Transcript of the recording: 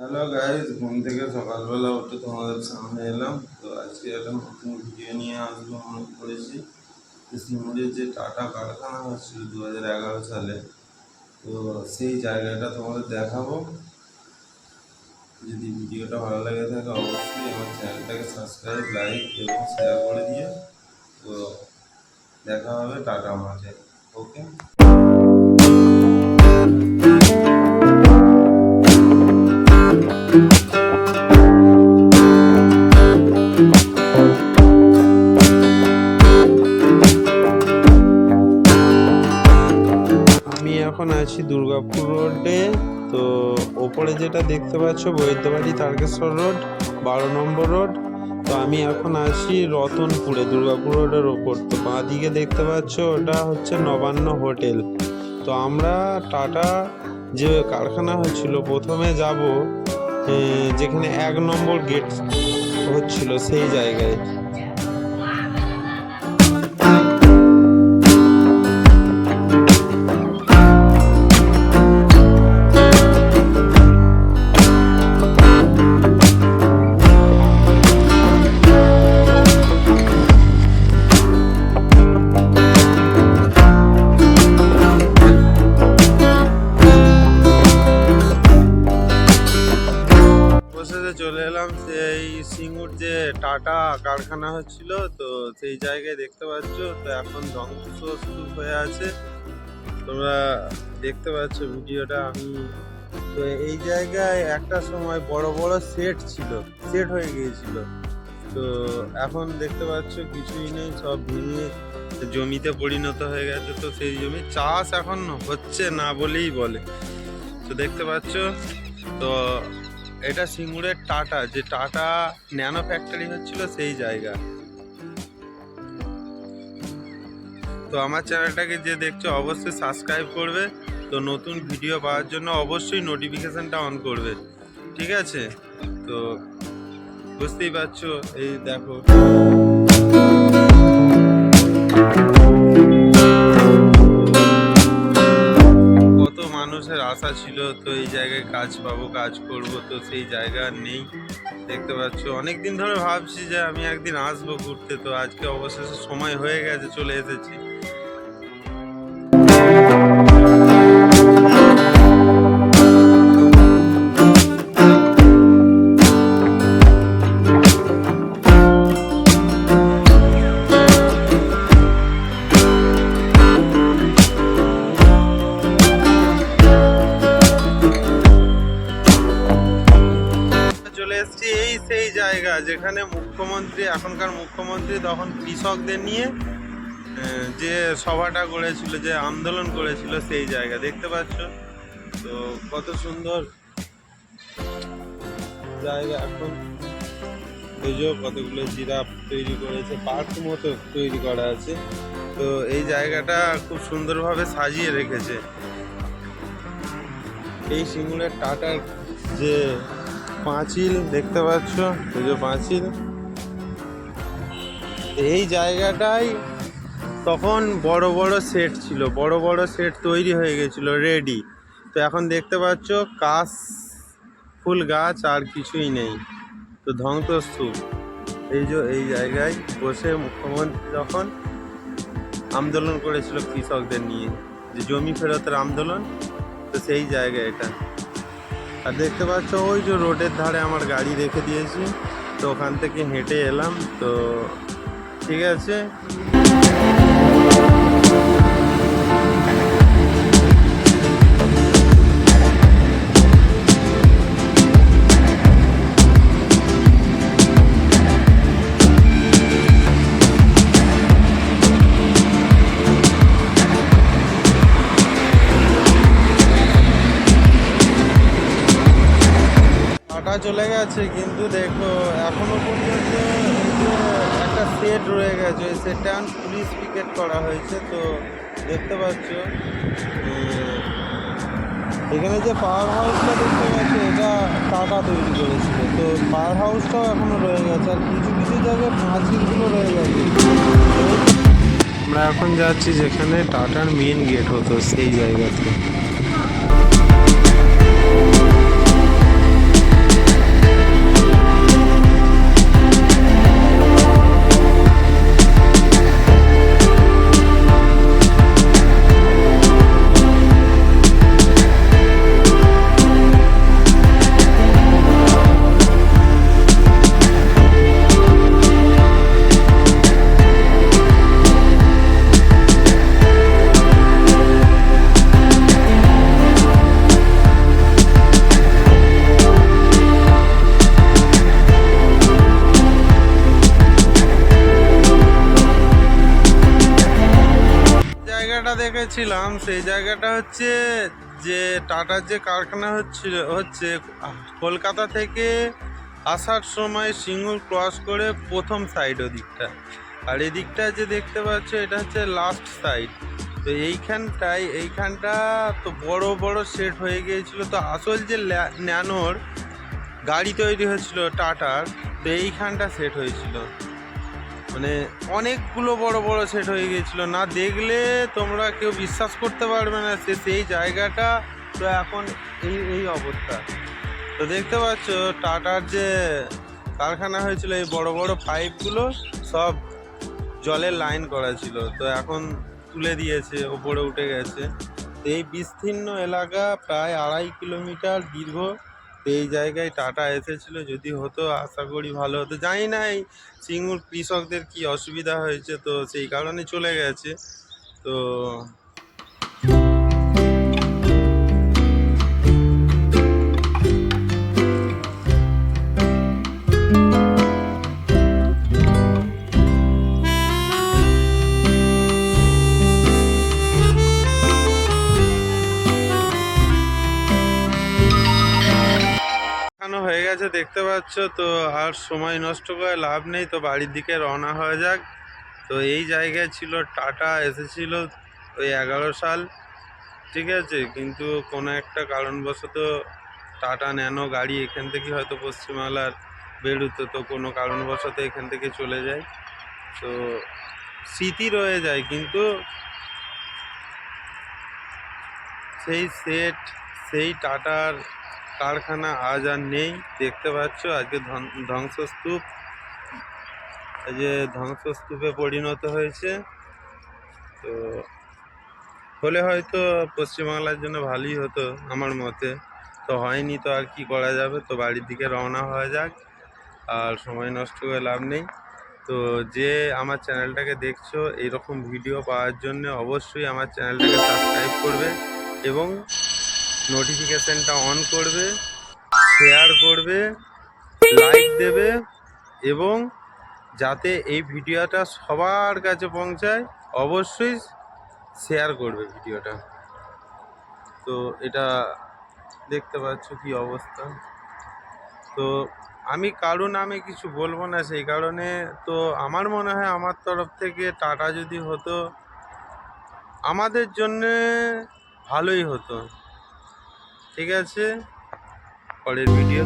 Hello guys ঘুম থেকে সকালবেলা উঠে তোমাদের সামনে এলাম। তো আজকে একটা নতুন ভিডিও নিয়ে আসব মনে করেছি। যে সিঙ্গুরের যে টাটা কারখানা হচ্ছিল দু হাজার এগারো সালে, তো সেই জায়গাটা তোমাদের দেখাবো। যদি ভিডিওটা ভালো লাগে থাকে অবশ্যই আমার চ্যানেলটাকে সাবস্ক্রাইব লাইক এবং শেয়ার করে দিয়ে তো দেখা হবে টাটা মাঠে ওকে আছি দুর্গাপুর রোডে। তো ওপরে যেটা দেখতে পাচ্ছ, বৈদ্যবাড়ি তারকেশ্বর রোড, বারো নম্বর রোড। তো আমি এখন আছি রতনপুরে, দুর্গাপুর রোডের ওপর। তো বাঁ দিকে দেখতে পাচ্ছ, ওটা হচ্ছে নবান্ন হোটেল। তো আমরা টাটা যে কারখানা হচ্ছিল, প্রথমে যাব যেখানে এক নম্বর গেট হচ্ছিল সেই জায়গায়। অবশেষে চলে এলাম। সেই সিঙ্গুর যে টাটা কারখানা হচ্ছিল, তো সেই জায়গায় দেখতে পাচ্ছ, তো এখন ধ্বংস শুরু হয়ে আছে। তোমরা দেখতে পাচ্ছ ভিডিওটা। আমি তো এই জায়গায় একটা সময় বড় বড় সেট ছিল সেট হয়ে গিয়েছিল। তো এখন দেখতে পাচ্ছ কিছুই নেই, সব ভেঙে জমিতে পরিণত হয়ে গেছে। তো সেই জমি চাষ এখন হচ্ছে না বলেই বলে। তো দেখতে পাচ্ছ, তো এটা সিঙ্গুরের টাটা, যে টাটা ন্যানো ফ্যাক্টরি হচ্ছিল সেই জায়গা। তো আমার চ্যানেলটাকে যে দেখছ অবশ্যই সাবস্ক্রাইব করবে, তো নতুন ভিডিও পাওয়ার জন্য অবশ্যই নোটিফিকেশানটা অন করবে, ঠিক আছে? তো বুঝতেই পারছ, এই দেখো। আশা ছিল, তো এই জায়গায় কাজ পাবো, কাজ করব, তো সেই জায়গা নেই। দেখতে পাচ্ছ অনেক দিন ধরে ভাবছি যে আমি একদিন আসব ঘুরতে, তো আজকে অবশেষে সময় হয়ে গেছে, চলে এসেছি। যেখানে মুখ্যমন্ত্রী, এখনকার মুখ্যমন্ত্রী তখন কৃষকদের নিয়ে যে সভাটা করেছিল যে আন্দোলন করেছিল সেই জায়গা। দেখতে পাচ্ছ? তো কত সুন্দর জায়গা এখন। এই যে কতগুলো জিরাফ তৈরি করেছে পার্ক মতো তৈরি করা আছে। তো এই জায়গাটা খুব সুন্দরভাবে সাজিয়ে রেখেছে। এই সিঙ্গুরের টাটার যে পাঁচিল, দেখতে পাচ্ছ? এই যে পাঁচিল। এই জায়গাটাই তখন বড় বড় সেট ছিল, বড় বড় সেট তৈরি হয়ে গেছিল রেডি তো এখন দেখতে পাচ্ছ, কাশ, ফুল গাছ আর কিছুই নেই। তো ধ্বংসস্তূপ। এই যে এই জায়গায় বসে মুখ্যমন্ত্রী যখন আন্দোলন করেছিল কৃষকদের নিয়ে, যে জমি ফেরতের আন্দোলন, তো সেই জায়গা এটা। আর দেখতে পাচ্ছ ওই যে রোডের ধারে আমার গাড়ি রেখে দিয়েছি। তো ওখান থেকে হেঁটে এলাম, তো ঠিক আছে। টাকা চলে গেছে, কিন্তু দেখো, এখনও পর্যন্ত একটা সেট রয়ে গেছে, ওই সেটটা পুলিশ পিকেট করা হয়েছে, তো দেখতে পাচ্ছ এখানে যে পাওয়ার হাউসটা দেখতে পাচ্ছ, এটা টাটা তৈরি করেছিল, তো পাওয়ার হাউসটাও এখনও রয়ে গেছে, আর কিছু কিছু জায়গায় পাঁচিলগুলো রয়ে গেছে। আমরা এখন যাচ্ছি যেখানে টাটার মেন গেট হতো, সেই জায়গাতে। গেছিলাম সেই জায়গাটা হচ্ছে যে টাটার যে কারখানা হচ্ছিল, হচ্ছে কলকাতা থেকে আসার সময় সিঙ্গুর ক্রস করে প্রথম সাইড ওদিকটা। আর এদিকটা যে দেখতে পাচ্ছ, এটা হচ্ছে লাস্ট সাইড তো এইখানটায়, এইখানটা তো বড় বড় সেট হয়ে গিয়েছিল। তো আসল যে ন্যানোর গাড়ি তৈরি হয়েছিল টাটার, তো এইখানটা সেট হয়েছিল। মানে অনেকগুলো বড় বড় সেট হয়ে গিয়েছিল না দেখলে তোমরা কেউ বিশ্বাস করতে পারবে না সে সেই জায়গাটা তো এখন এই এই অবস্থা। তো দেখতে পাচ্ছ, টাটার যে কারখানা হয়েছিল, এই বড় বড় পাইপগুলো সব জলের লাইন করা ছিল। তো এখন তুলে দিয়েছে, ওপরে উঠে গেছে। এই বিস্তীর্ণ এলাকা প্রায় আড়াই কিলোমিটার দীর্ঘ। তো এই জায়গায় টাটা এসেছিল, যদি হতো আশা করি ভালো হতো। জানি না এই সিঙ্গুর কৃষকদের কি অসুবিধা হয়েছে, তো সেই কারণে চলে গেছে। তো পাচ্ছ তো আর সময় নষ্ট করে লাভ নেই, তো বাড়ির দিকে রওনা হয়ে যাক। তো এই জায়গায় ছিল টাটা, এসেছিল ওই এগারো সাল, ঠিক আছে? কিন্তু কোনো একটা কারণবশত টাটা ন্যানো গাড়ি এখান থেকে হয়তো পশ্চিমবাংলার বেরোতো, তো কোনো কারণবশত এখান থেকে চলে যায়। তো স্মৃতি রয়ে যায়, কিন্তু সেই সেট সেই টাটার কারখানা আজ আর নেই। দেখতে পাচ্ছ, আজকে ধ্বং- ধ্বংসস্তূপ। যে ধ্বংসস্তূপে পরিণত হয়েছে। তো হলে হয়তো পশ্চিমবাংলার জন্য ভালোই হতো আমার মতে। তো হয়নি তো আর কি করা যাবে। তো বাড়ির দিকে রওনা হওয়া যাক। আর সময় নষ্ট করে লাভ নেই। তো যে আমার চ্যানেলটাকে দেখছ এইরকম ভিডিও পাওয়ার জন্য অবশ্যই আমার চ্যানেলটাকে সাবস্ক্রাইব করবে এবং নোটিফিকেশনটা অন করবে শেয়ার করবে লাইক দেবে এবং যাতে এই ভিডিওটা সবার কাছে পৌঁছায়, অবশ্যই শেয়ার করবে ভিডিওটা। তো এটা দেখতে পাচ্ছ কি অবস্থা। তো আমি কারও নামে কিছু বলব না, সেই কারণে তো আমার মনে হয় আমার তরফ থেকে টাটা যদি হতো, আমাদের জন্যে ভালোই হতো। ঠিক আছে? পরের ভিডিও